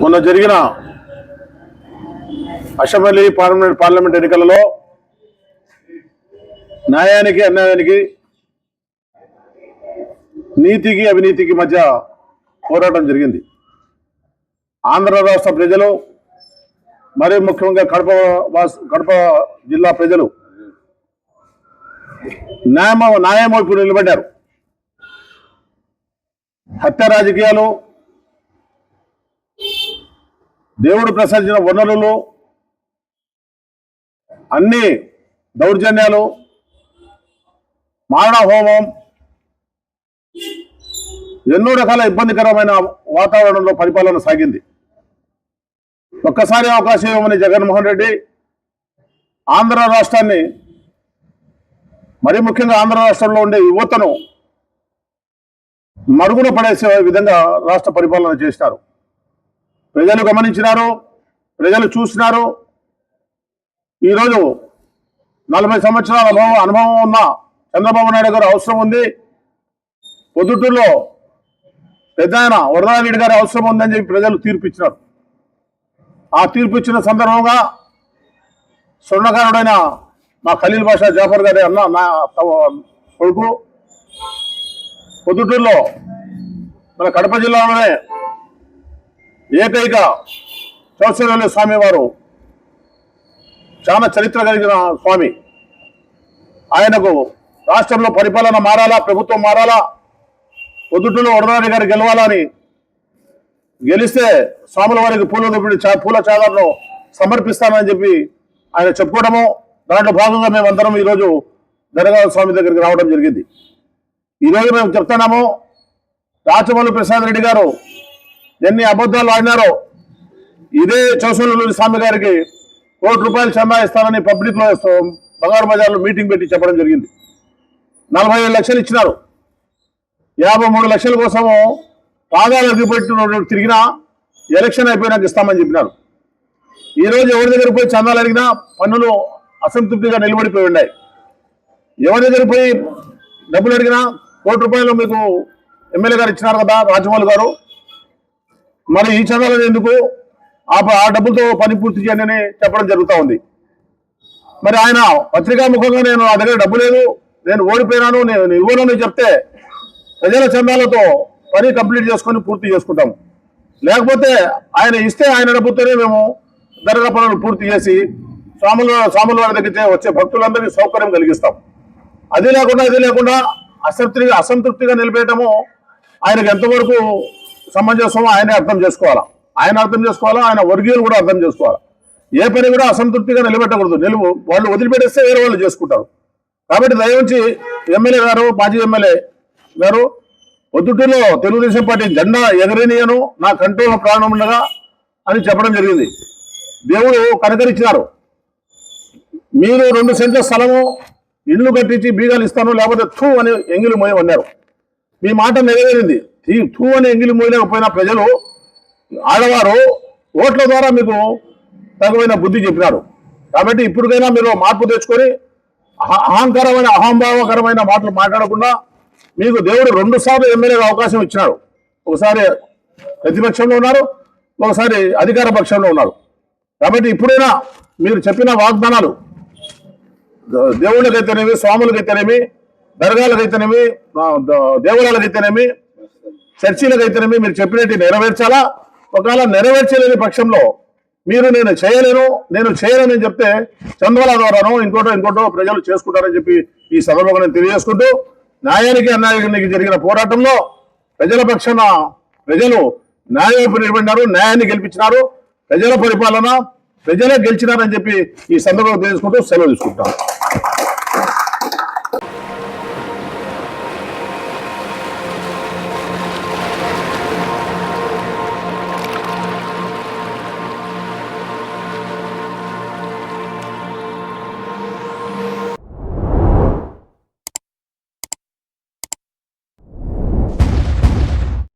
మొన్న జరిగిన assembly parliament parliament ఎన్నికలలో న్యాయానికి అన్యాయానికి నీతికి అవినీతికి మధ్య పోరాటం జరిగింది. ఆంధ్ర రాష్ట్ర ప్రజలు మరి ముఖ్యంగా కడప వాస్ కడప జిల్లా ప్రజలు న్యాయమ న్యాయం వైపు నిలబడ్డారు. హత్య రాజకీయాలు దేవుడు ప్రసాదించిన వనరులు అన్ని దౌర్జన్యాలు మారణ హోమం ఎన్నో రకాల ఇబ్బందికరమైన వాతావరణంలో పరిపాలన సాగింది. ఒక్కసారి అవకాశం ఇవ్వమని జగన్మోహన్ రెడ్డి ఆంధ్ర రాష్ట్రాన్ని మరి ముఖ్యంగా ఆంధ్ర రాష్ట్రంలో ఉండే యువతను మరుగున పడేసే విధంగా రాష్ట్ర పరిపాలన చేసినారు ప్రజలు గమనించినారు ప్రజలు చూసినారు. ఈరోజు నలభై సంవత్సరాల అనుభవం అనుభవం ఉన్న చంద్రబాబు నాయుడు గారు అవసరం ఉంది. పొద్దుటూరులో పెద్ద ఆయన వరదారెడ్డి గారి అవసరం ఉందని చెప్పి ప్రజలు తీర్పు ఇచ్చినారు ఆ తీర్పు ఇచ్చిన సందర్భంగా స్వర్ణకారుడైన మా ఖలీల్ బాషా జాఫర్ గారి అన్న నా కొడుకు పొద్దుటూరులో మన కడప జిల్లాలోనే ఏకైక చౌసరవల్లి స్వామి వారు చాలా చరిత్ర కలిగిన స్వామి. ఆయనకు రాష్ట్రంలో పరిపాలన మారాలా ప్రభుత్వం మారాలా పొద్దుటూరులో వరదారి గారు గెలవాలని గెలిస్తే స్వాముల వారికి పూల చా- పూల చాదాలను సమర్పిస్తానని చెప్పి ఆయన చెప్పుకోవడము దాంట్లో భాగంగా మేమందరం ఈరోజు దరగా స్వామి దగ్గరికి రావడం జరిగింది. ఈరోజు మేము చెప్తున్నాము రాచమల్లి ప్రసాద్ రెడ్డి గారు ఎన్ని అబద్ధాలు ఆడినారో ఇదే చౌసూరు స్వామి గారికి కోటి రూపాయలు చందా ఇస్తానని పబ్లిక్లో బంగారు బజార్లో మీటింగ్ పెట్టి చెప్పడం జరిగింది. నలభై లక్షలు ఇచ్చినారు. యాభై మూడు లక్షల కోసము పాదాలు అగ్గిపెట్టిన తిరిగినా ఎలక్షన్ అయిపోయినాక ఇస్తామని చెప్పినారు. ఈరోజు ఎవరి దగ్గర పోయి చందాలు అడిగినా పన్నులు అసంతృప్తిగా నిలబడిపోయి ఉన్నాయి. ఎవరి దగ్గర పోయి డబ్బులు అడిగినా కోటి రూపాయలు మీకు ఎమ్మెల్యే గారు ఇచ్చినారు కదా రాజమౌళి గారు. మరి ఈ చందాలు ఎందుకు? ఆ ప- ఆ డబ్బులతో పని పూర్తి చేయండి చెప్పడం జరుగుతూ ఉంది. మరి ఆయన పత్రికా ముఖంగా నేను నా దగ్గర డబ్బు లేదు నేను ఓడిపోయినాను నేను ఇవ్వను చెప్తే ప్రజల చందాలతో పని కంప్లీట్ చేసుకొని పూర్తి చేసుకుంటాము లేకపోతే ఆయన ఇస్తే ఆయన డబ్బుతోనే మేము దర్గా పనులు పూర్తి చేసి స్వాముల స్వాముల వారి దగ్గర వచ్చే భక్తులందరికీ సౌకర్యం కలిగిస్తాం. అది లేకుండా ఇది లేకుండా అసంతృప్తిగా అసంతృప్తిగా నిలిపేయటము ఆయనకు ఎంతవరకు సమంజసమో ఆయనే అర్థం చేసుకోవాలా? ఆయన అర్థం చేసుకోవాలా? ఆయన వర్గీయులు కూడా అర్థం చేసుకోవాలా? ఏ పని కూడా అసంతృప్తిగా నిలబెట్టకూడదు. నిలువు వాళ్ళు వదిలిపెట్టేస్తే వేరే వాళ్ళు చేసుకుంటారు. కాబట్టి దయవుంచి ఎమ్మెల్యే గారు మాజీ ఎమ్మెల్యే గారు పొద్దుటూరులో తెలుగుదేశం పార్టీ జెండా ఎగరనీయను నా కంట్రోల్ ప్రాణం ఉండగా అని చెప్పడం జరిగింది. దేవుడు కనకరించినారు మీరు రెండు సెంట్ల స్థలము ఇల్లు కట్టించి బీగాలు ఇస్తాను లేకపోతే థూ అని ఎంగిలి మోయమన్నారు మీ మాట నెరవేరింది. ఈ థూ అని ఎంగిలి మోయలేకపోయిన ప్రజలు ఆడవారు ఓట్ల ద్వారా మీకు తగువైన బుద్ధి చెప్పినారు. కాబట్టి ఇప్పటికైనా మీరు మార్పు తెచ్చుకొని అహంకరమైన అహంకారమైన అహంభావకరమైన మాటలు మాట్లాడకుండా మీకు దేవుడు రెండు సార్లు ఎమ్మెల్యేగా అవకాశం ఇచ్చినాడు. ఒకసారి ప్రతిపక్షంలో ఉన్నారు ఒకసారి అధికార పక్షంలో ఉన్నారు. కాబట్టి ఇప్పుడైనా మీరు చెప్పిన వాగ్దానాలు దేవుళ్ళకైతేనేమి స్వాములకైతేనేమి దర్గాలకైతేనేమి ద- దేవాలయాలకైతేనేమి చర్చీలకైతేనేమి మీరు చెప్పినట్టు నెరవేర్చాలా? ఒకవేళ నెరవేర్చలేని పక్షంలో మీరు నేను చేయలేను నేను చేయలేనని చెప్తే చంద్రబాబు ద్వారాను ఇంకోటో ఇంకోటో ప్రజలు చేసుకుంటారని చెప్పి ఈ సందర్భంగా నేను తెలియజేసుకుంటూ న్యాయానికి అన్యాయానికి జరిగిన పోరాటంలో ప్రజల పక్షాన ప్రజలు న్యాయవైపు నిలబడినారు న్యాయాన్ని గెలిపించినారు. ప్రజల పరిపాలన ప్రజలే గెలిచినారని చెప్పి ఈ సందర్భంగా తెలుసుకుంటూ సెలవు తీసుకుంటాం